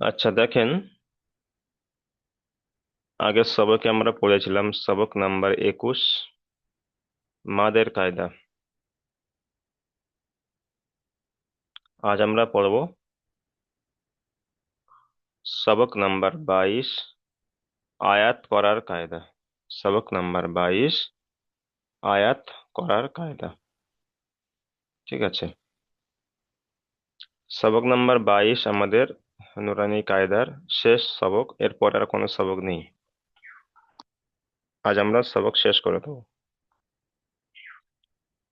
আচ্ছা দেখেন। আগের সবকে আমরা পড়েছিলাম সবক নাম্বার একুশ, মাদের কায়দা। আজ আমরা পড়ব সবক নাম্বার বাইশ, আয়াত করার কায়দা। সবক নাম্বার বাইশ, আয়াত করার কায়দা। ঠিক আছে। সবক নাম্বার বাইশ আমাদের নুরানি কায়দার শেষ সবক, এরপর আর কোনো সবক নেই। আজ আমরা সবক শেষ করে দেবো।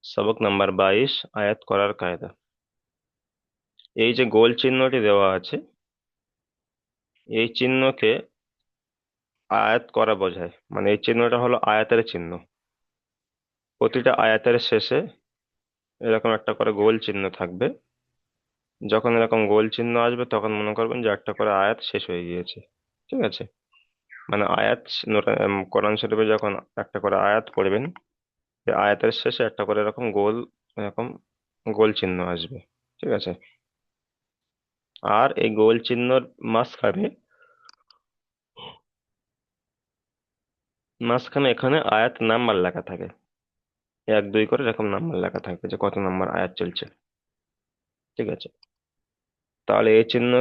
সবক নাম্বার বাইশ, আয়াত করার কায়দা। এই যে গোল চিহ্নটি দেওয়া আছে, এই চিহ্নকে আয়াত করা বোঝায়। মানে এই চিহ্নটা হলো আয়াতের চিহ্ন। প্রতিটা আয়াতের শেষে এরকম একটা করে গোল চিহ্ন থাকবে। যখন এরকম গোল চিহ্ন আসবে, তখন মনে করবেন যে একটা করে আয়াত শেষ হয়ে গিয়েছে। ঠিক আছে? মানে আয়াত কোরআন শরীফে যখন একটা করে আয়াত পড়বেন আয়াতের শেষে একটা করে এরকম গোল এরকম গোল চিহ্ন আসবে। ঠিক আছে? আর এই গোল চিহ্নর মাঝখানে মাঝখানে এখানে আয়াত নাম্বার লেখা থাকে। এক দুই করে এরকম নাম্বার লেখা থাকবে যে কত নাম্বার আয়াত চলছে। ঠিক আছে। তাহলে এই চিহ্ন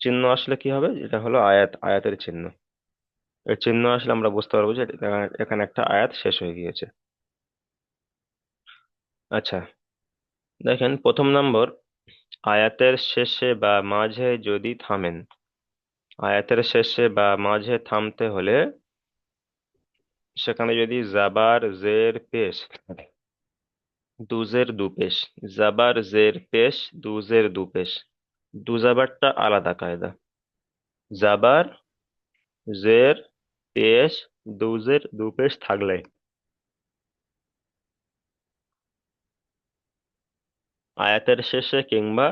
চিহ্ন আসলে কি হবে? এটা হলো আয়াত, আয়াতের চিহ্ন। এর চিহ্ন আসলে আমরা বুঝতে পারব যে এখানে একটা আয়াত শেষ হয়ে গিয়েছে। আচ্ছা দেখেন প্রথম নম্বর, আয়াতের শেষে বা মাঝে যদি থামেন, আয়াতের শেষে বা মাঝে থামতে হলে সেখানে যদি জাবার, জের, পেশ দুজের দুপেশ জাবার জের পেশ, দুজের দু পেশ। দু জাবারটা আলাদা কায়দা। জাবার জের পেশ, দুজের দু পেশ থাকলে। আয়াতের শেষে কিংবা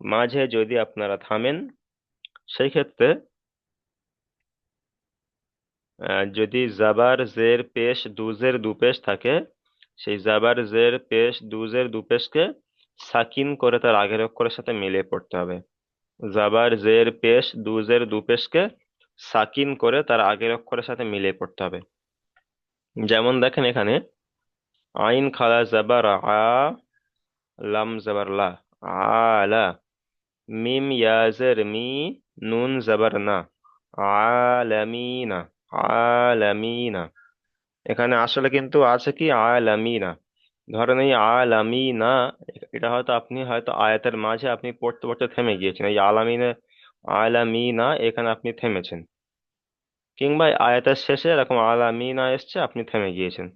মাঝে যদি আপনারা থামেন সেই ক্ষেত্রে যদি জাবার জের পেশ, দুজের দু পেশ থাকে সেই জাবার জের পেশ, দুজের দু পেশকে সাকিন করে তার আগের অক্ষরের সাথে মিলিয়ে পড়তে হবে। জাবার জের পেশ, দুজের দু পেশকে সাকিন করে তার আগের অক্ষরের সাথে মিলিয়ে পড়তে হবে। যেমন দেখেন এখানে, আইন খালা জাবার আ, লাম জাবার লা আলা মিম ইয়াজের মি, নুন জাবার না আলামিনা আলামিনা এখানে আসলে কিন্তু আছে কি আলামিনা ধরেন এই আলামিনা এটা হয়তো আপনি হয়তো আয়াতের মাঝে আপনি পড়তে পড়তে থেমে গিয়েছেন। এই আলামিনে আলামিনা এখানে আপনি থেমেছেন। কিংবা আয়াতের শেষে এরকম আলামিনা এসছে, আপনি থেমে গিয়েছেন।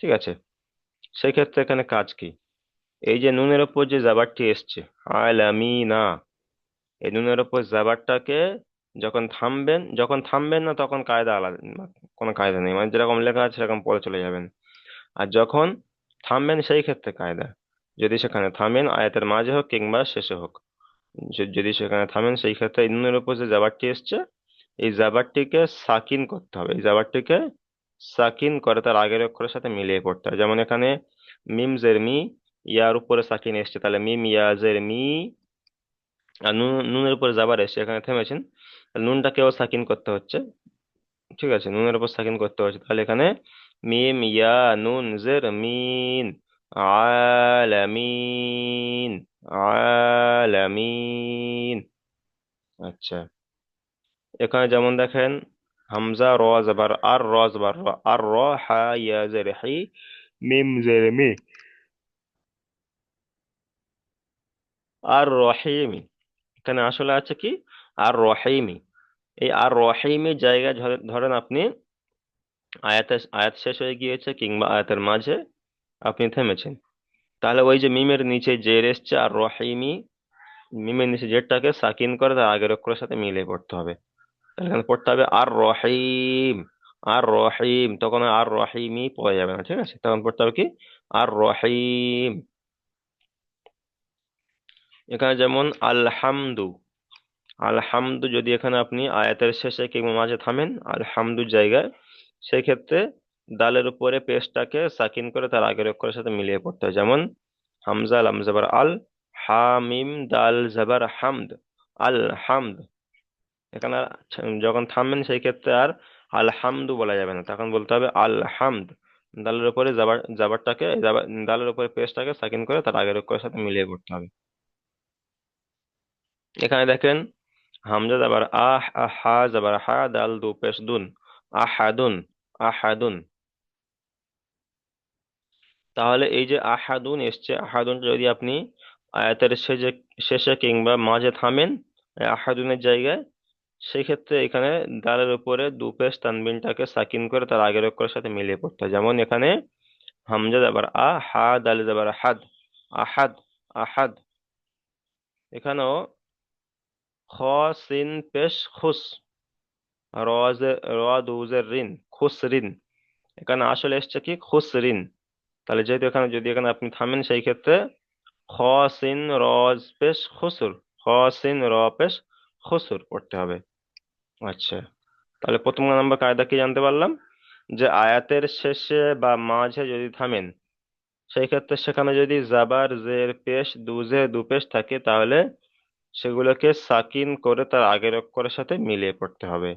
ঠিক আছে? সেক্ষেত্রে এখানে কাজ কি? এই যে নুনের ওপর যে জাবারটি এসছে আলামিনা এই নুনের ওপর জাবারটাকে যখন থামবেন যখন থামবেন না তখন কায়দা আলাদা কোনো কায়দা নেই। মানে যেরকম লেখা আছে সেরকম পড়ে চলে যাবেন। আর যখন থামবেন সেই ক্ষেত্রে কায়দা। যদি সেখানে থামেন, আয়াতের মাঝে হোক কিংবা শেষে হোক। যদি সেখানে থামেন, সেই ক্ষেত্রে এই নুনের উপর যে জাবারটি এসছে, এই জাবারটিকে সাকিন করতে হবে। এই জাবারটিকে সাকিন করে তার আগের অক্ষরের সাথে মিলিয়ে পড়তে হবে। যেমন এখানে মিম জের মি, ইয়ার উপরে সাকিন এসছে। তাহলে মিম, ইয়া জের মি, আর নুন নুনের উপরে জাবার এসছে। এখানে থেমেছেন। নুনটাকেও সাকিন করতে হচ্ছে। ঠিক আছে, নুনের উপর সাকিন করতে হচ্ছে। তাহলে এখানে মিম, ইয়া, নুন, জের, মিন, আলামিন আলামিন। আচ্ছা এখানে যেমন দেখেন, হামজা, র, জবর, আর, র, জবর আর, র, হা, ইয়া, জের, হি, মিম, জের, মি। আর রহিমি এখানে আসলে আছে কি? আর রহিমি এই আর রহিমের জায়গায় ধরে- ধরেন আপনি আয়াতের আয়াত শেষ হয়ে গিয়েছে কিংবা আয়াতের মাঝে আপনি থেমেছেন। তাহলে ওই যে মিমের নিচে জের এসছে আর রহিমি মিমের নিচে জেরটাকে সাকিন করে তার আগের অক্ষরের সাথে মিলে পড়তে হবে। এখানে পড়তে হবে আর রহিম আর রহিম, তখন আর রহিমি পড়া যাবে না, ঠিক আছে? তখন পড়তে হবে কি? আর রহিম। এখানে যেমন আলহামদু আলহামদু, যদি এখানে আপনি আয়াতের শেষে কিংবা মাঝে থামেন, আলহামদুর জায়গায় সেই ক্ষেত্রে দালের উপরে পেস্টটাকে সাকিন করে তার আগের অক্ষরের সাথে মিলিয়ে পড়তে হয়। যেমন, হামজা, লাম, জাবার, আল হামিম দাল, জাবার, হামদ, আল, হামদ। এখানে যখন থামবেন, সেই ক্ষেত্রে আর আলহামদু বলা যাবে না। তখন বলতে হবে আলহামদ দালের উপরে জাবার, জাবারটাকে দালের উপরে পেস্টটাকে সাকিন করে তার আগের অক্ষরের সাথে মিলিয়ে পড়তে হবে। এখানে দেখেন হামজা জাবার আহ, আহা জাবার হা, দাল, দু, পেশ, দুন। আহাদুন আহাদুন। তাহলে এই যে আহাদুন এসছে আহাদুন যদি আপনি আয়াতের শেষে শেষে কিংবা মাঝে থামেন আহাদুনের জায়গায়, সেক্ষেত্রে এখানে দালের উপরে দু পেশ তানবিনটাকে সাকিন করে তার আগের অক্ষরের সাথে মিলিয়ে পড়তে হয়। যেমন এখানে হামজা যাবার আ, হা, দাল যাবার হাদ, আহাদ আহাদ। এখানেও খ সিন পেশ খুস র দুজের রিন খুস রিন এখানে আসলে এসছে কি? খুস রিন তাহলে যেহেতু এখানে যদি এখানে আপনি থামেন, সেই ক্ষেত্রে খ সিন রজ পেশ খুসুর খ সিন র পেশ খুসুর পড়তে হবে। আচ্ছা। তাহলে প্রথম নাম্বার কায়দা কি জানতে পারলাম? যে আয়াতের শেষে বা মাঝে যদি থামেন, সেই ক্ষেত্রে সেখানে যদি জাবার, জের, পেশ, দুজে দু পেশ থাকে, তাহলে সেগুলোকে সাকিন করে তার আগের অক্ষরের সাথে মিলিয়ে পড়তে হবে।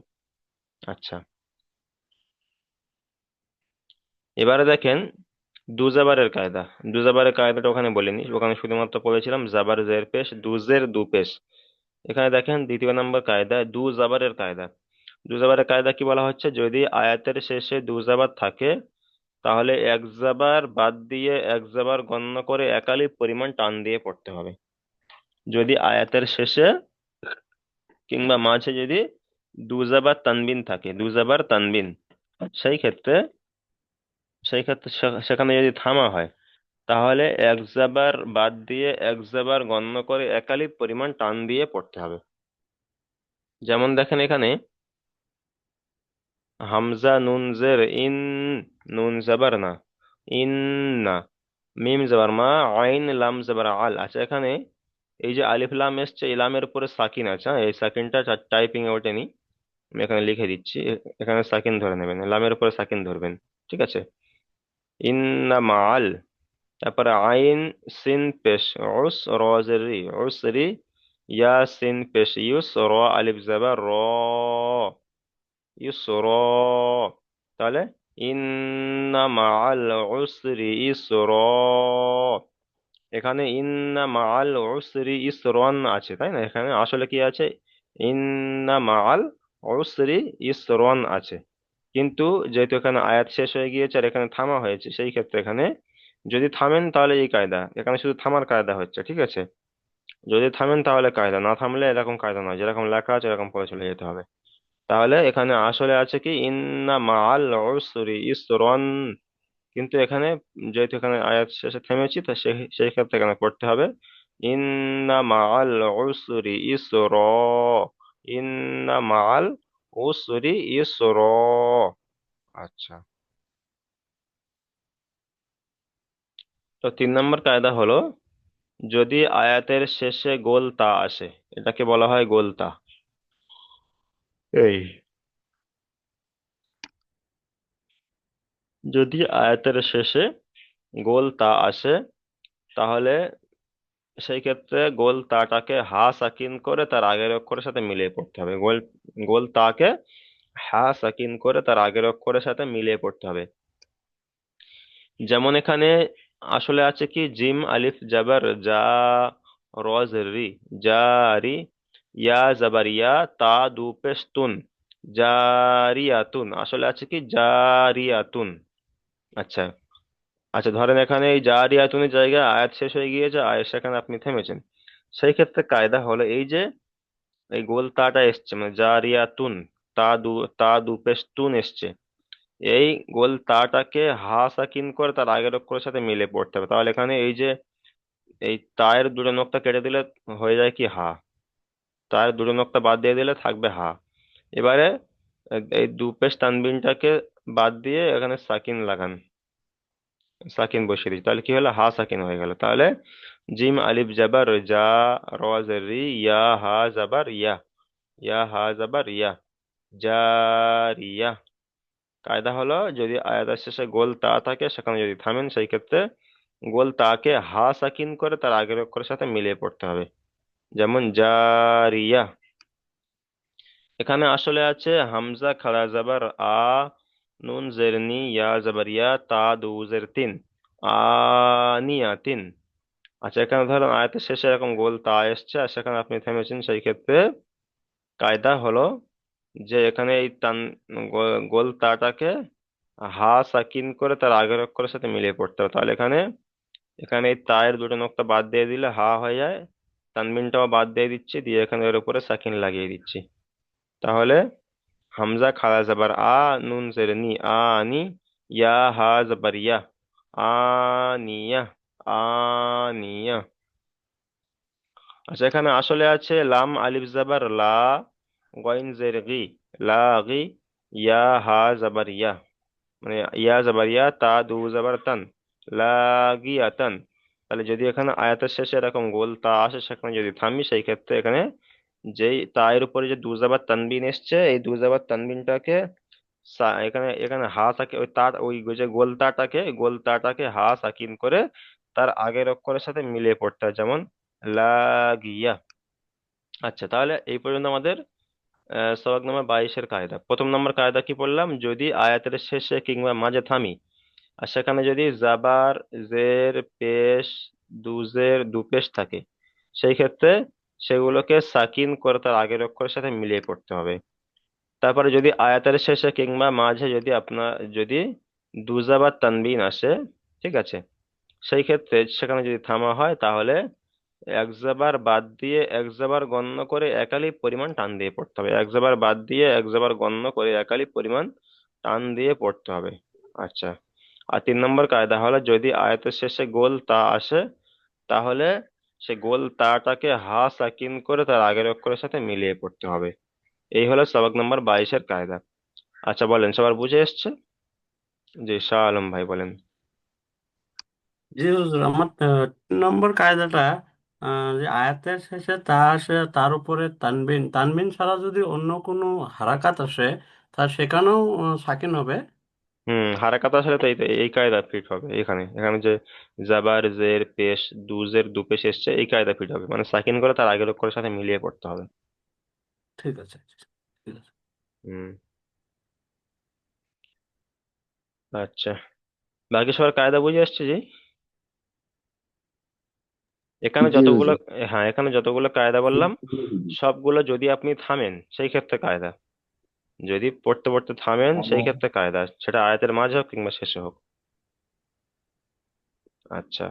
আচ্ছা। এবারে দেখেন দুজাবারের কায়দা। দুজাবারের কায়দাটা ওখানে বলিনি, ওখানে শুধুমাত্র বলেছিলাম জাবার জের পেশ, দুজের দু পেশ। এখানে দেখেন দ্বিতীয় নম্বর কায়দা দু জাবারের কায়দা। দু জাবারের কায়দা কি বলা হচ্ছে? যদি আয়াতের শেষে দু জাবার থাকে, তাহলে এক জাবার বাদ দিয়ে এক জাবার গণ্য করে একালি পরিমাণ টান দিয়ে পড়তে হবে। যদি আয়াতের শেষে কিংবা মাঝে যদি দু জাবার তানবিন থাকে দু জাবার তানবিন, সেই ক্ষেত্রে সেই ক্ষেত্রে সেখানে যদি থামা হয়, তাহলে এক জাবার বাদ দিয়ে এক জাবার গণ্য করে একালি পরিমাণ টান দিয়ে পড়তে হবে। যেমন দেখেন এখানে, হামজা নুন জের ইন, নুন জাবার না, ইন না, মিম জাবার মা, আইন লাম জাবার আল। আচ্ছা এখানে এই যে আলিফ লাম এসছে, এই লামের উপরে সাকিন আছে হ্যাঁ? এই সাকিনটা টাইপিং এ ওঠেনি। আমি এখানে লিখে দিচ্ছি। এখানে সাকিন ধরে নেবেন। লামের উপরে সাকিন ধরবেন। ঠিক আছে? ইন্না মাআল। তারপরে আইন সিন পেশ। উস র জের রি ইয়া সিন পেশ। ইউস র আলিফ জাবার র। ইউসর তাহলে ইন্না মাআল উসরি ইসর এখানে ইন্না মাআল উসরি ইসরন আছে, তাই না? এখানে আসলে কি আছে? ইন্না মাআল উসরি ইসরন আছে। কিন্তু যেহেতু এখানে আয়াত শেষ হয়ে গিয়েছে আর এখানে থামা হয়েছে, সেই ক্ষেত্রে এখানে যদি থামেন তাহলে এই কায়দা, এখানে শুধু থামার কায়দা হচ্ছে, ঠিক আছে? যদি থামেন তাহলে কায়দা, না থামলে এরকম কায়দা নয়, যেরকম লেখা আছে এরকম পড়ে চলে যেতে হবে। তাহলে এখানে আসলে আছে কি? ইন্না মাআল উসরি ইসরন কিন্তু এখানে যেহেতু এখানে আয়াত শেষে থেমেছি, তো সেই ক্ষেত্রে এখানে পড়তে হবে ইন্না মাআল উসরি ইসর ইন্না মাআল উসরি ইসর আচ্ছা। তো তিন নম্বর কায়দা হলো, যদি আয়াতের শেষে গোলতা আসে, এটাকে বলা হয় গোলতা। এই যদি আয়াতের শেষে গোল তা আসে, তাহলে সেই ক্ষেত্রে গোল তাটাকে হা সাকিন করে তার আগের অক্ষরের সাথে মিলিয়ে পড়তে হবে। গোল গোল তাকে হা সাকিন করে তার আগের অক্ষরের সাথে মিলিয়ে পড়তে হবে। যেমন এখানে আসলে আছে কি, জিম আলিফ জাবার যা রজ রি জারি ইয়া জাবার ইয়া তা দু পেশ তুন, জারিয়াতুন, আসলে আছে কি, জারিয়াতুন। আচ্ছা। আচ্ছা ধরেন এখানে এই জারিয়াতুনের জায়গায় আয়াত শেষ হয়ে গিয়েছে, আয়াত সেখানে আপনি থেমেছেন। সেই ক্ষেত্রে কায়দা হলো এই যে, এই গোল তাটা এসছে মানে জারিয়াতুন তা দু তা দু তুন এসছে। এই গোল তাটাকে হা সাকিন করে তার আগের অক্ষরের সাথে মিলে পড়তে হবে। তাহলে এখানে এই যে, এই তায়ের দুটো নোক্তা কেটে দিলে হয়ে যায় কি হা। তায়ের দুটো নোক্তা বাদ দিয়ে দিলে থাকবে হা। এবারে এই দু পেশ তানবিনটাকে বাদ দিয়ে এখানে সাকিন লাগান। সাকিন বসিয়ে দিচ্ছি তাহলে কি হলো? হা সাকিন হয়ে গেল। তাহলে জিম আলিফ জাবার যা, র ইয়া, হা জাবার, ইয়া। ইয়া, হা জাবার, ইয়া। জারিয়া। কায়দা হলো, যদি আয়াতের শেষে গোল তা থাকে, সেখানে যদি থামেন, সেই ক্ষেত্রে গোল তাকে হা সাকিন করে তার আগের অক্ষরের সাথে মিলিয়ে পড়তে হবে। যেমন জারিয়া। এখানে আসলে আছে হামজা খাড়া জাবার, আ জেরনি ইয়া জাবার ইয়া তা দু জের তিন আনিয়াতিন আচ্ছা এখানে ধরুন আয়াতের শেষে এরকম গোল তা এসছে, আর সেখানে আপনি থেমেছেন সেই ক্ষেত্রে কায়দা হলো যে এখানে এই টান গোল তাটাকে হা সাকিন করে তার আগের অক্ষরের সাথে মিলিয়ে পড়তে হবে। তাহলে এখানে এখানে এই তায়ের দুটো নোক্তা বাদ দিয়ে দিলে হা হয়ে যায়, তানবিনটাও বাদ দিয়ে দিচ্ছি, দিয়ে এখানে এর উপরে সাকিন লাগিয়ে দিচ্ছি। তাহলে হামজা খাড়া জাবার আ নুন জের নি আনি ইয়া হা জাবার ইয়া আনিয়া আনিয়া আচ্ছা এখানে আসলে আছে লাম আলিফ জাবার লা, গইন জের গি লা গি, ইয়া হা জাবার ইয়া। মানে ইয়া জাবার ইয়া, তা দু জাবার তান লাগিয়াতান তাহলে যদি এখানে আয়াতের শেষে এরকম গোল তা আসে, সেখানে যদি থামি, সেই ক্ষেত্রে এখানে যেই তায়ের উপরে যে দু জাবার তানবিন এসছে, এই দু জাবার তানবিনটাকে এখানে এখানে হা সাকি ওই তার, ওই যে গোল তাটাকে গোল তাটাকে হা সাকিন করে তার আগের অক্ষরের সাথে মিলিয়ে পড়তে হয়, যেমন লাগিয়া আচ্ছা তাহলে এই পর্যন্ত আমাদের সবক নম্বর বাইশের কায়দা। প্রথম নম্বর কায়দা কি পড়লাম? যদি আয়াতের শেষে কিংবা মাঝে থামি, আর সেখানে যদি জাবার, জের, পেশ, দুজের, দুপেশ থাকে, সেই ক্ষেত্রে সেগুলোকে সাকিন করে তার আগের অক্ষরের সাথে মিলিয়ে পড়তে হবে। তারপরে যদি আয়াতের শেষে কিংবা মাঝে যদি আপনার যদি দুজাবার তানবিন আসে, ঠিক আছে? সেই ক্ষেত্রে সেখানে যদি থামা হয়, তাহলে এক জাবার বাদ দিয়ে এক জাবার গণ্য করে একালি পরিমাণ টান দিয়ে পড়তে হবে। এক জাবার বাদ দিয়ে এক জাবার গণ্য করে একালি পরিমাণ টান দিয়ে পড়তে হবে। আচ্ছা। আর তিন নম্বর কায়দা হলো, যদি আয়াতের শেষে গোল তা আসে, তাহলে সে গোল তাটাকে হা সাকিন করে তার আগের অক্ষরের সাথে মিলিয়ে পড়তে হবে। এই হলো সবক নম্বর বাইশের কায়দা। আচ্ছা বলেন, সবার বুঝে এসছে? জি, শাহ আলম ভাই, বলেন। জি, হুজুর, আমার নম্বর কায়দাটা যে আয়াতের শেষে তা আসে, তার উপরে তানবিন। তানবিন ছাড়া যদি অন্য কোনো হারাকাত আসে, তা সেখানেও সাকিন হবে। হুম হারাকাত আসলে তো এই এই কায়দা ফিট হবে এখানে। এখানে যে জাবার জের পেশ দুজের দুপেশ এসছে এই কায়দা ফিট হবে। মানে সাকিন করে তার আগের অক্ষরের সাথে মিলিয়ে পড়তে হবে। ঠিক আছে ঠিক আছে। হুম। আচ্ছা বাকি সবার কায়দা বুঝে আসছে যে এখানে জি যতগুলো হ্যাঁ এখানে যতগুলো কায়দা বললাম সবগুলো যদি আপনি থামেন সেই ক্ষেত্রে কায়দা। যদি পড়তে পড়তে থামেন সেই ক্ষেত্রে কায়দা সেটা আয়াতের মাঝে হোক কিংবা শেষে হোক। আচ্ছা।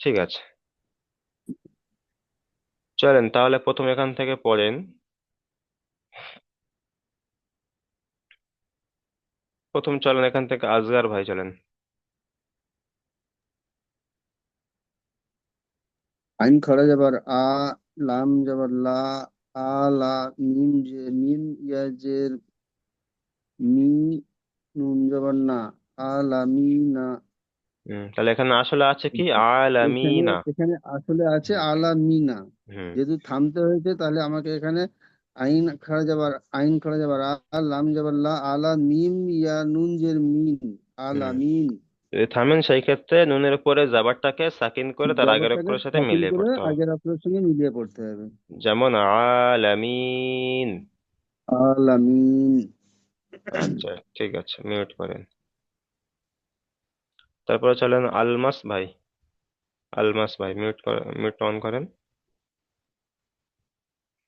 ঠিক আছে। চলেন তাহলে প্রথম এখান থেকে পড়েন। প্রথম চলেন এখান থেকে আজগার ভাই চলেন। আইন খরা যাবার আ লাম যাবার লা আ লা মিম যে মিম ইয়া জের মি নুন না আ লা মি না হুম তাহলে এখানে আসলে আছে কি? আলামিনা। এখানে আসলে আছে হুম আলা মিনা হুম। যেহেতু থামতে হয়েছে তাহলে আমাকে এখানে আইন খাড়া যাবার আইন খাড়া যাবার আ লাম যাবার লা আলা মিম ইয়া নুন জের মিন আলা হুম মিন যদি থামেন সেই ক্ষেত্রে নুনের উপরে জাবারটাকে সাকিন করে তার আগের অক্ষরের সাথে সাকিন মিলিয়ে করে পড়তে হবে। আগের অক্ষরের সঙ্গে মিলিয়ে পড়তে হবে। যেমন আলামিন। আলামিন। আচ্ছা ঠিক আছে মিউট করেন। তারপরে চলেন আলমাস ভাই। আলমাস ভাই মিউট করেন মিউট অন করেন।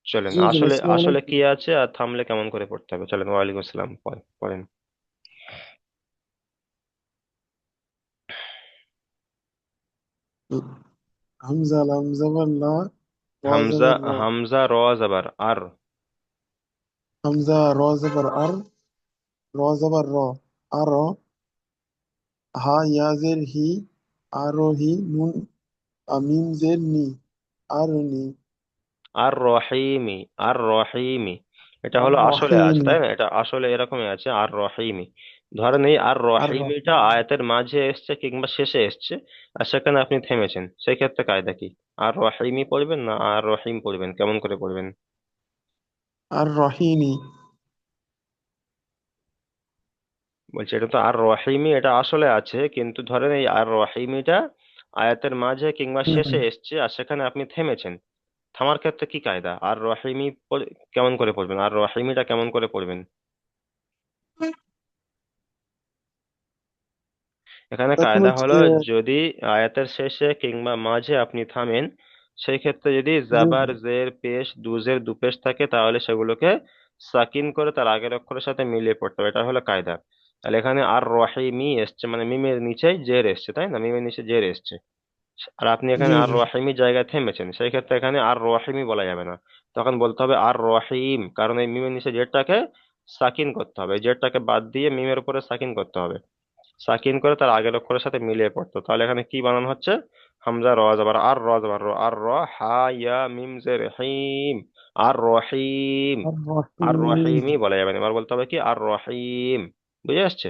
চলেন জি হুজুর আসলে আসসালামু আসলে কি আছে আর থামলে কেমন করে পড়তে হবে? চলেন ওয়ালাইকুম আসসালাম পড়- পড়েন। হামজা লাম জবর লা র হামজা জবর র হামজা র জবর আর। হামজা র জবর আর। র জবর র। আর হা ইয়া জের হি নুন আমিন জের নি আরনি আর রহিমি আর রহিমি এটা হলো আসলে আছে তাই না? এটা আসলে এরকমই আছে আর রহিমি ধরেন এই আর রহিমিটা রহিমি আয়াতের মাঝে এসছে কিংবা শেষে এসছে আর সেখানে আপনি থেমেছেন। সেই ক্ষেত্রে কায়দা কি? আর রহিমি পড়বেন না আর রহিম পড়বেন? কেমন করে পড়বেন? আর রহিমি বলছি এটা তো আর রহিমি এটা আসলে আছে কিন্তু ধরেন এই আর রহিমিটা আয়াতের মাঝে কিংবা শেষে এসছে আর সেখানে আপনি থেমেছেন। থামার ক্ষেত্রে কি কায়দা? আর রহিমি কেমন করে পড়বেন? আর রহিমিটা কেমন করে পড়বেন? এখানে কায়দা হলো যদি আয়াতের শেষে কিংবা মাঝে আপনি থামেন সেই ক্ষেত্রে যদি জাবার জের পেশ দুজের দুপেশ থাকে তাহলে সেগুলোকে সাকিন করে তার আগের অক্ষরের সাথে মিলিয়ে পড়তে হবে। এটা হলো কায়দা। তাহলে এখানে আর রহিমি এসছে মানে মিমের নিচেই জের এসছে তাই না? মিমের নিচে জের এসছে। আর আপনি এখানে আর রহিমি জায়গায় থেমেছেন সেই ক্ষেত্রে এখানে আর রহিমি বলা যাবে না। তখন বলতে হবে আর রহিম কারণ এই মিমের নিচে জেরটাকে সাকিন করতে হবে। জেরটাকে বাদ দিয়ে মিমের উপরে সাকিন করতে হবে। সাকিন করে তার আগের অক্ষরের সাথে মিলিয়ে পড়তো। তাহলে এখানে কি বানানো হচ্ছে? হামজা র আর র র। আর র হা ইয়া মিম জের হিম। আর রহিম। আর আর রহিম রহিমই বলা যাবে না। এবার বলতে হবে কি? আর রহিম। বুঝে আসছে?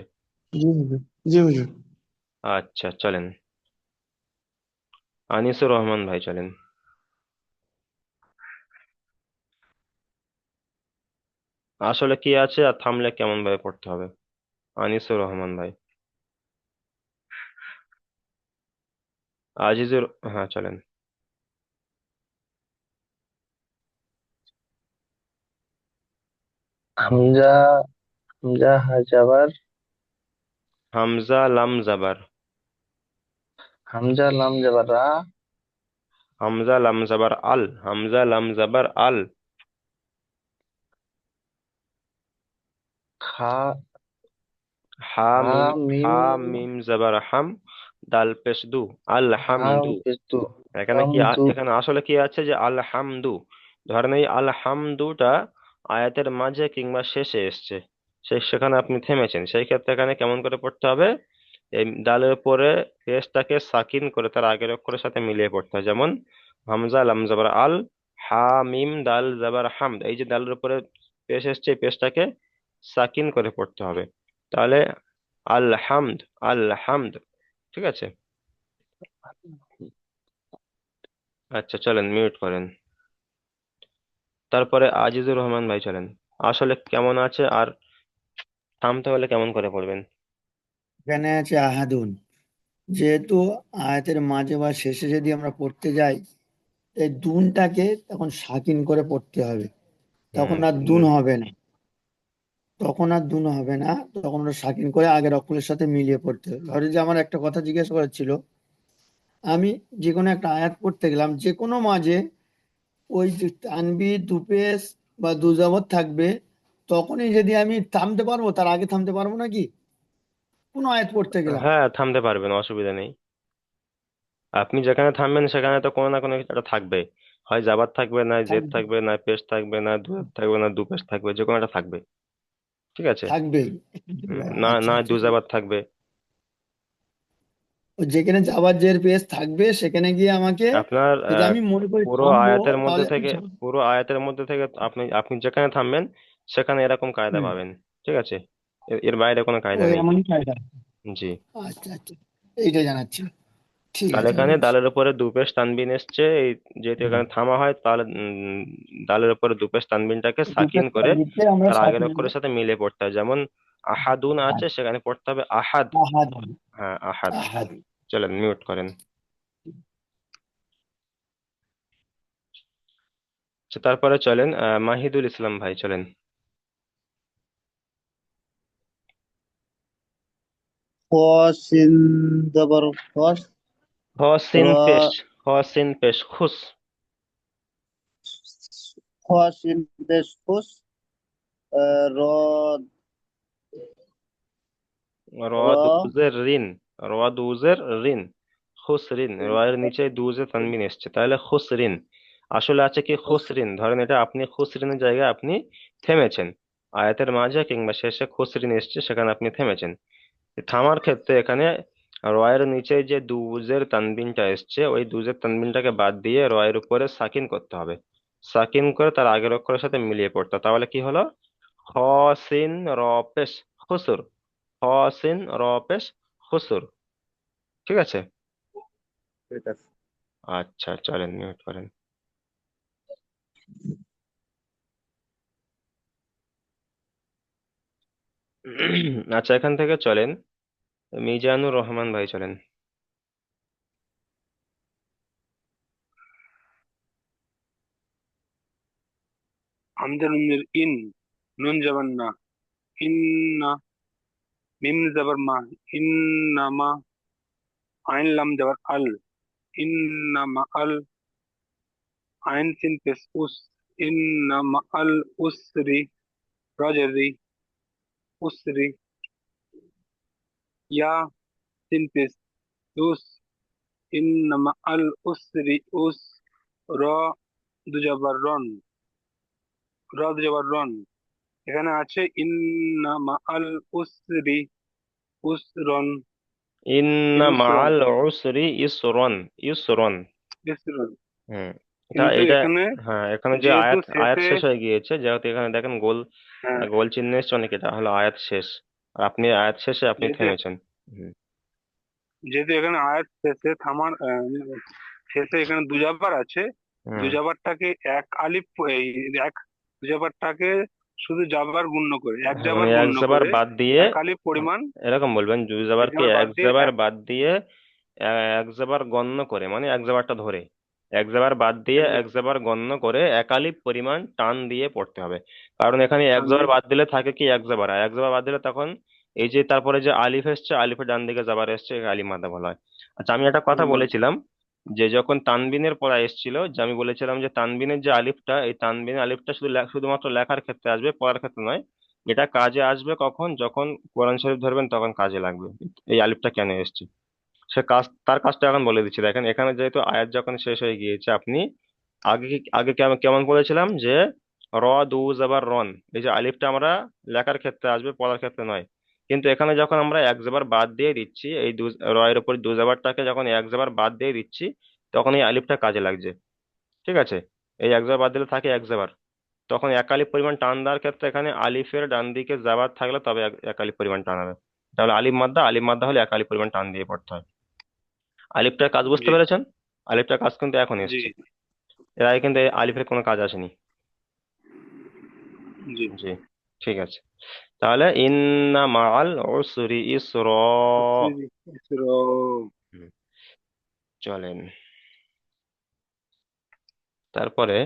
আচ্ছা চলেন। আনিসুর রহমান ভাই চলেন। আসলে কি আছে আর থামলে কেমন ভাবে পড়তে হবে? আনিসুর রহমান ভাই। আজিজুর হ্যাঁ চলেন হামজা হামজা হাজাবার হামজা লাম জাবার হামজা লাম জাবার রা হামজা লাম জাবার আল হামজা লাম জাবার আল খা হা হা মিম মিম হা মিম জাবার হাম দাল পেশ দু আল হাম হামদু এখানে কি এখানে আসলে কি আছে যে আল হামদু ধরেন এই আল হামদুটা আয়াতের মাঝে কিংবা শেষে এসছে সেই সেখানে আপনি থেমেছেন। সেই ক্ষেত্রে এখানে কেমন করে পড়তে হবে? এই ডালের উপরে পেশটাকে সাকিন করে তার আগের অক্ষরের সাথে মিলিয়ে পড়তে হয়। যেমন হামজা লাম জাবার আল হা মিম দাল জাবার হামদ। এই যে ডালের উপরে পেশ এসছে এই পেশটাকে সাকিন করে পড়তে হবে। তাহলে আল হামদ আল হামদ ঠিক আছে? আচ্ছা চলেন মিউট করেন। তারপরে আজিজুর রহমান ভাই চলেন। আসলে কেমন আছে আর থামতে হলে কেমন করে পড়বেন? এখানে আছে আহাদুন। যেহেতু আয়াতের মাঝে বা শেষে যদি আমরা পড়তে যাই এই দুনটাকে তখন সাকিন করে পড়তে হবে। তখন আর দুন হবে না। তখন আর দুন হবে না। তখন ওটা সাকিন করে আগের অক্ষরের সাথে মিলিয়ে পড়তে হবে। ধরো যে আমার একটা কথা জিজ্ঞেস ছিল আমি যে কোনো একটা আয়াত পড়তে গেলাম যে কোনো মাঝে ওই যে তানবি দুপেশ বা দুজাবত থাকবে তখনই যদি আমি থামতে পারব তার আগে থামতে পারব নাকি? কোনো আয়াত পড়তে গেলাম। হ্যাঁ থামতে পারবেন অসুবিধা নেই। আপনি যেখানে থামবেন সেখানে তো কোনো না কোনো একটা থাকবে। হয় জাবার থাকবে না জেদ থাকবে। না পেশ থাকবে না দু থাকবে না দু পেশ থাকবে যে কোনো একটা থাকবে। ঠিক আছে? থাকবেই না আচ্ছা না আচ্ছা। দু ঠিক থাকবে যেখানে যাবার যে পেজ থাকবে সেখানে গিয়ে আমাকে আপনার যদি আমি মনে করি পুরো থামবো আয়াতের মধ্যে তাহলে থেকে যাব- পুরো আয়াতের মধ্যে থেকে আপনি আপনি যেখানে থামবেন সেখানে এরকম কায়দা হুম। পাবেন। ঠিক আছে? এর এর বাইরে কোনো কায়দা নেই। এমনই জি। আচ্ছা আচ্ছা। এইটা জানাচ্ছি। ঠিক তাহলে আছে এখানে বুঝেছি দালের উপরে দুপেশ তানবিন এসছে এই যেহেতু হুম। এখানে থামা হয় তাহলে উম, দালের উপরে দুপেশ তানবিনটাকে সাকিন দুপেশ করে তানবিনকে আমরা তার আগের সাকিন অক্ষরের সাথে মিলে পড়তে হয়। যেমন আহাদুন আছে সেখানে পড়তে হবে আহাদ। আহাদ। হ্যাঁ আহাদ। আহাদ। চলেন মিউট করেন। আচ্ছা, তারপরে চলেন আহ, মাহিদুল ইসলাম ভাই চলেন। খসিন জবর খস হসিন র পেশ হসিন পেশ খুস খসিন পেশ খুস আহ, র র র দুজের রিন র দুজের খুসরিন রয়ের নিচে দুজে তানবিন এসছে তাহলে খুসরিন আসলে আছে কি খুসরিন ধরেন এটা আপনি খুসরিনের জায়গায় আপনি থেমেছেন আয়াতের মাঝে কিংবা শেষে খুসরিন এসছে সেখানে আপনি থেমেছেন থামার ক্ষেত্রে এখানে রয়ের নিচে যে দুজের তানবিনটা এসছে ওই দুজের তানবিনটাকে বাদ দিয়ে রয়ের উপরে সাকিন করতে হবে। সাকিন করে তার আগের অক্ষরের সাথে মিলিয়ে পড়তে। তাহলে কি হলো? খসিন র পেশ খুসুর। খসিন র পেশ খুসুর। ঠিক আছে? ঠিক আছে। আচ্ছা চলেন মিউট করেন। আচ্ছা এখান থেকে চলেন। মিজানুর রহমান ভাই চলেন। হামজা ইন, নুন জবর না, ইন্না, মিম জবর মা ইন্নামা আইন লাম জবর আল ইন্নামা আল, আইন সিন পেশ উস ইন্নামা আল উসরি, রজরি, উসরি। ইয়া পেশ উস ইন্নামা আল উসরি উস র দু জবর রন র দু জবর রন এখানে আছে ইন্নামা আল উসরি উসরন ইন্না মাআল উসরি ইসরন ইসরন ইসরন হুম এটা হ্যাঁ এখানে যে আয়াত আয়াত শেষ হয়ে গিয়েছে যেহেতু এখানে দেখেন গোল হ্যাঁ। গোল চিহ্ন এসছে অনেক এটা হলো আয়াত শেষ। আপনি আয়াত শেষে আপনি থেমেছেন। যেহেতু এখানে আয়াত শেষে থামার শেষে এখানে দুজাবার আছে দুজাবারটাকে এক আলিফ এই এক দুজাবারটাকে শুধু জাবার গুণ্য করে এক জাবার এক গুণ্য জবর করে বাদ দিয়ে এক আলিফ পরিমাণ এরকম বলবেন দুই এক জাবার এক বাদ দিয়ে জবর এক বাদ দিয়ে এক জবর গণ্য করে মানে এক জবরটা ধরে। এক জবর বাদ দিয়ে জি, এক জবর গণ্য করে একালিপ পরিমাণ টান দিয়ে পড়তে হবে। কারণ এখানে এক টান বাদ দিলে থাকে কি এক জবর আর এক জবর বাদ দিলে তখন এই যে তারপরে যে আলিফ এসছে আলিফের ডান দিকে জবর এসছে আলিফ মাদ্দা বলা হয় আচ্ছা আমি একটা কথা বলেছিলাম যে যখন তানবিনের পড়া এসেছিল যে আমি বলেছিলাম যে তানবিনের যে আলিফটা এই তানবিনের আলিফটা শুধু শুধুমাত্র লেখার ক্ষেত্রে আসবে পড়ার ক্ষেত্রে নয়। এটা কাজে আসবে কখন? যখন কোরআন শরীফ ধরবেন তখন কাজে লাগবে। এই আলিফটা কেন এসছে? সে কাজ, তার কাজটা এখন বলে দিচ্ছি। দেখেন, এখানে যেহেতু আয়াত যখন শেষ হয়ে গিয়েছে, আপনি আগে আগে কেমন বলেছিলাম যে, র, দু, জবর রন, এই যে আলিফটা আমরা লেখার ক্ষেত্রে আসবে, পড়ার ক্ষেত্রে নয়। কিন্তু এখানে যখন আমরা এক জবর বাদ দিয়ে দিচ্ছি, এই দু র এর উপর দু জবরটাকে যখন এক জবর বাদ দিয়ে দিচ্ছি, তখন এই আলিফটা কাজে লাগছে। ঠিক আছে? এই এক জবর বাদ দিলে থাকে এক জবর। তখন এক আলিফ পরিমাণ টান দেওয়ার ক্ষেত্রে এখানে আলিফের ডান দিকে জাবার থাকলে তবে এক আলিফ পরিমাণ টান হবে। তাহলে আলিফ মাদ্দা আলিফ মাদ্দা হলে এক আলিফ পরিমাণ টান দিয়ে পড়তে হয়। আলিফটার কাজ বুঝতে জি পেরেছেন? আলিফটার কাজ কিন্তু এখন জি। এসছে। এর আগে কিন্তু এই আলিফের কোনো কাজ আসেনি। জি। জি ঠিক আছে। তাহলে ইন্না মাআল উসরি ইসর। উসরি ইসরা। চলেন। তারপরে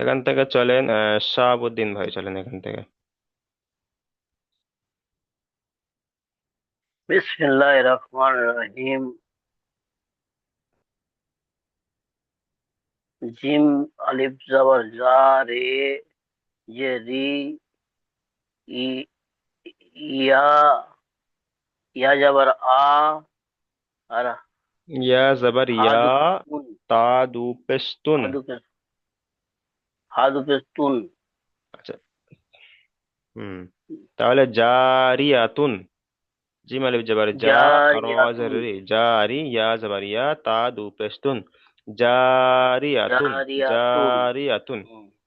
এখান থেকে চলেন আহ, শাহাবুদ্দিন ভাই চলেন এখান থেকে। বিসমিল্লাহ রহমান রহিম জিম আলিফ জবর জা রে ये री ই ইয়া ইয়া জবর আ আর ইয়া জবর হা ইয়া দুপেস্তুন তা দু পেস্তুন হা দুপেস হা দুপেস্তুন আচ্ছা হুম তাহলে জারিয়াতুন জবর জা র জারিয়াতুন জরি জারি ইয়া জবর ইয়া তা দু পেস্তুন জারিয়াতুন জারিয়াতুন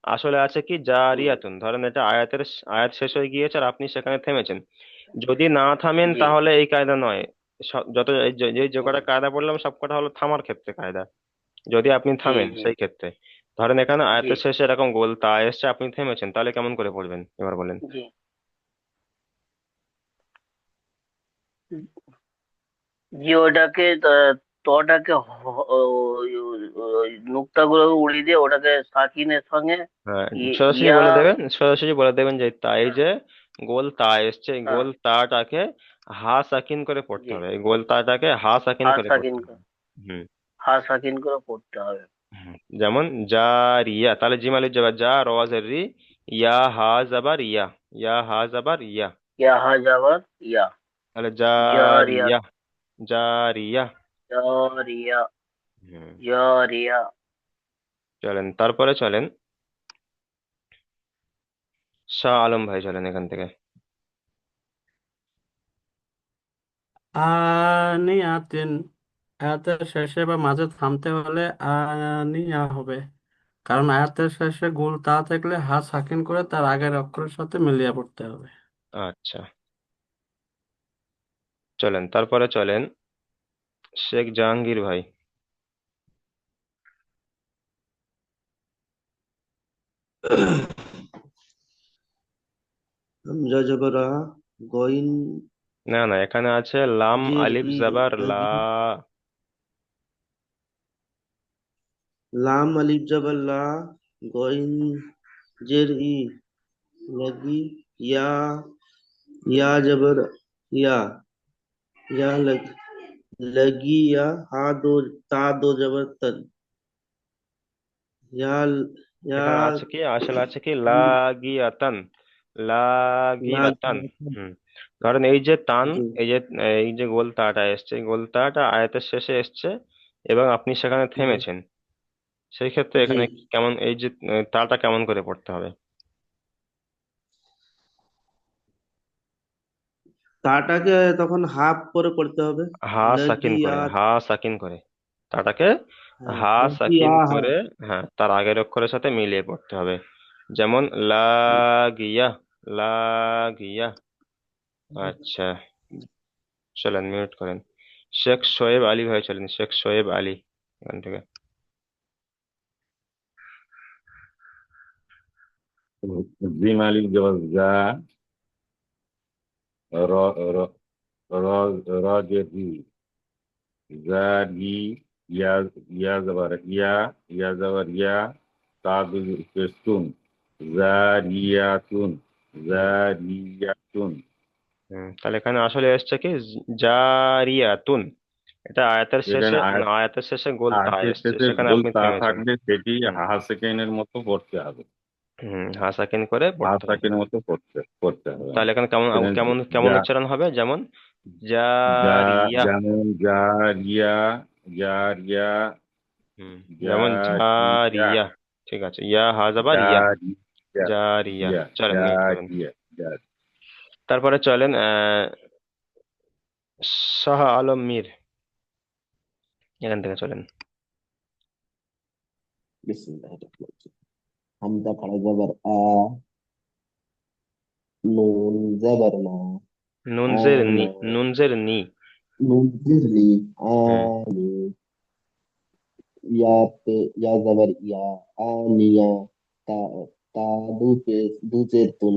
আসলে আছে কি? জারিয়াতুন ধরেন এটা আয়াতের আয়াত শেষ হয়ে গিয়েছে আর আপনি সেখানে থেমেছেন। যদি না থামেন তাহলে এই কায়দা নয়। যত এই যে যে কটা কায়দা বললাম সব কটা হলো থামার ক্ষেত্রে কায়দা। যদি আপনি থামেন সেই ক্ষেত্রে। ধরেন এখানে আয়াতের শেষে এরকম গোল তা এসছে আপনি থেমেছেন তাহলে কেমন করে পড়বেন? এবার বলেন। জি ওটাকে তটাকে নুক্তাগুলো উড়িয়ে দিয়ে ওটাকে সাকিনের সঙ্গে হ্যাঁ ই- বলে দেবেন সোজাসুজি বলে দেবেন যে তা এই যে গোল তা এসছে হ্যাঁ। গোল তাটাকে হা সাকিন করে পড়তে জি। হবে গোল তাটাকে হা সাকিন করে হুম। হা সাকিন করে পড়তে হবে। যেমন জারিয়া তাহলে জিম আলিফ জবর যা র জের রি ইয়া হা জবর ইয়া ইয়া হা জবর ইয়া। ইয়া হা যাবার ইয়া। তাহলে জারিয়া জারিয়া জারিয়া জারিয়া হুম জারিয়া চলেন তারপরে চলেন শাহ আলম ভাই চলেন এখান থেকে আনিয়াতিন আয়াতের শেষে বা মাঝে থামতে হলে আনিয়া হবে কারণ আয়াতের শেষে গুল তা থাকলে হা সাকিন করে তার আগের অক্ষরের সাথে মিলিয়ে পড়তে হবে আচ্ছা চলেন তারপরে চলেন। শেখ জাহাঙ্গীর ভাই। গইন। না না এখানে আছে লাম আলিফ জাবার লা। লাম আলিফ জাবার লা গইন জের ই লাগি ইয়া ইয়া জবর ইয়া। या लग लगी या हा दो ता दो जबर तन या या এখানে আছে কি আসলে আছে কি লাগিয়াতান লাগিয়াতান लागियातन হুম কারণ এই যে তান জি এই যে এই যে গোল তাটা এসছে এই গোল তাটা আয়াতের শেষে এসছে এবং আপনি সেখানে জি থেমেছেন সেই ক্ষেত্রে জি এখানে কেমন এই যে আহ, তাটা কেমন করে পড়তে হবে তাটাকে তখন হাফ করে পড়তে হবে। হা সাকিন করে লাগিয়াত হা সাকিন করে। তাটাকে হ্যাঁ হা সাকিন করে হ্যাঁ তার আগের অক্ষরের সাথে মিলিয়ে পড়তে হবে। যেমন লাগিয়া লাগিয়া আচ্ছা চলেন মিউট করেন। শেখ শোয়েব আলী ভাই চলেন শেখ শোয়েব আলী এখান থেকে। জিম আলিফ জবর ইয়া জবর ইয়া তা দু পেশ তুন। জা রিয়াতুন জা রিয়াতুন হুম তাহলে এখানে আসলে এসছে কি? জারিয়াতুন এটা আয়াতের শেষে আয়াতের শেষে গোল তা এসছে সেখানে আপনি থাকলে সেটি মতো পড়তে হবে। হুম হা সাকিন করে হা পড়তে হবে। মতো পড়তে পড়তে হবে। তাহলে এখানে কেমন কেমন কেমন জা উচ্চারণ হবে? যেমন যা জারিয়া যেমন জারিয়া জারিয়া হুম যেমন জারিয়া জারিয়া ঠিক আছে ইয়া হা ইয়া জারিয়া জারিয়া ইয়া চলেন জারিয়া জারিয়া তারপরে চলেন আহ শাহ আলম মীর। এখান থেকে চলেন। বিসমিল্লাহির রহমানির রহিম। হামজা খাড়া জবর আ নুন জবর না নুনজের নি আনা নুনজের নি নুন জির লি হুম আনি या पे या जबर या आनिया ता ता दू पे दूजे तुन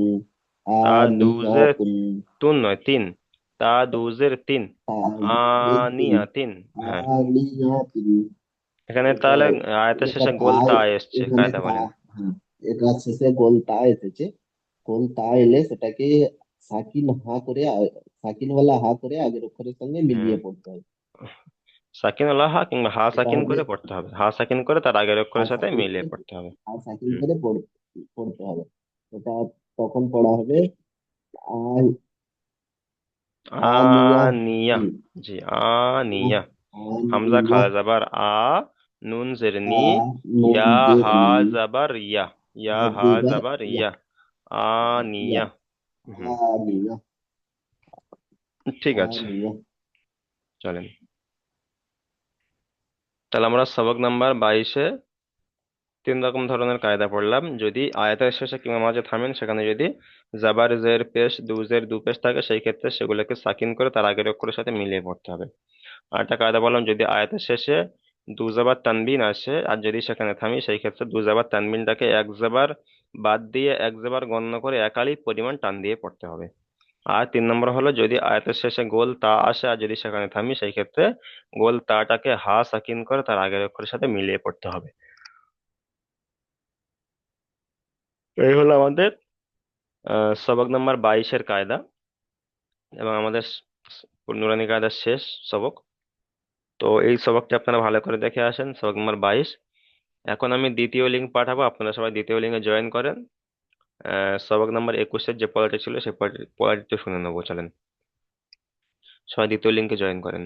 তা দুজে आनियातुन তুন নয় তিন তা দুজের তিন আনিয়া তিন হ্যাঁ আনিয়াতিন এখানে এটা তাহলে আয়াতের এটা শেষে গোল তাই তা এসছে এখানে কায়দা তা বলেন হ্যাঁ এটা শেষে গোল তা এসেছে। গোল তা এলে সেটাকে সাকিন হা করে সাকিন ওয়ালা হা করে আগের অক্ষরের সঙ্গে মিলিয়ে পড়তে হবে সাকিন হা কিংবা হা সাকিন করে পড়তে হবে। হা সাকিন করে তার আগের অক্ষরের সাথে মিলিয়ে পড়তে হবে। হা সাকিন করে পড়তে হবে। এটা তখন পড়া হবে আ আনিয়া জি আনিয়া হামজা খালা আ নুন জের নি আ নুন ইয়া হা জাবার ইয়া ইয়া হা জেবার ইয়া আনিয়া ঠিক আছে চলেন তাহলে আমরা সবক নাম্বার বাইশে তিন রকম ধরনের কায়দা পড়লাম যদি আয়াতের শেষে কিংবা মাঝে থামেন সেখানে যদি জাবার জের পেশ দুজের দু পেশ থাকে সেই ক্ষেত্রে সেগুলোকে সাকিন করে তার আগের অক্ষরের সাথে মিলিয়ে পড়তে হবে আর একটা কায়দা বললাম যদি আয়াতের শেষে দু জাবার তানবিন আসে, আর যদি সেখানে থামি, সেই ক্ষেত্রে দু জাবার তানবিনটাকে এক জাবার বাদ দিয়ে এক জাবার গণ্য করে একালি পরিমাণ টান দিয়ে পড়তে হবে। আর তিন নম্বর হলো, যদি আয়াতের শেষে গোল তা আসে আর যদি সেখানে থামি, সেই ক্ষেত্রে গোল তাটাকে হা সাকিন করে তার আগের অক্ষরের সাথে মিলিয়ে পড়তে হবে। এই হলো আমাদের সবক নাম্বার বাইশের কায়দা, এবং আমাদের নুরানি কায়দার শেষ সবক। তো এই সবকটি আপনারা ভালো করে দেখে আসেন, সবক নম্বর বাইশ। এখন আমি দ্বিতীয় লিঙ্ক পাঠাবো, আপনারা সবাই দ্বিতীয় লিঙ্কে জয়েন করেন। সবক নম্বর একুশের যে পড়াটি ছিল, সেই পড়াটি শুনে নেব, চলেন। সবাই দ্বিতীয় লিঙ্কে জয়েন করেন।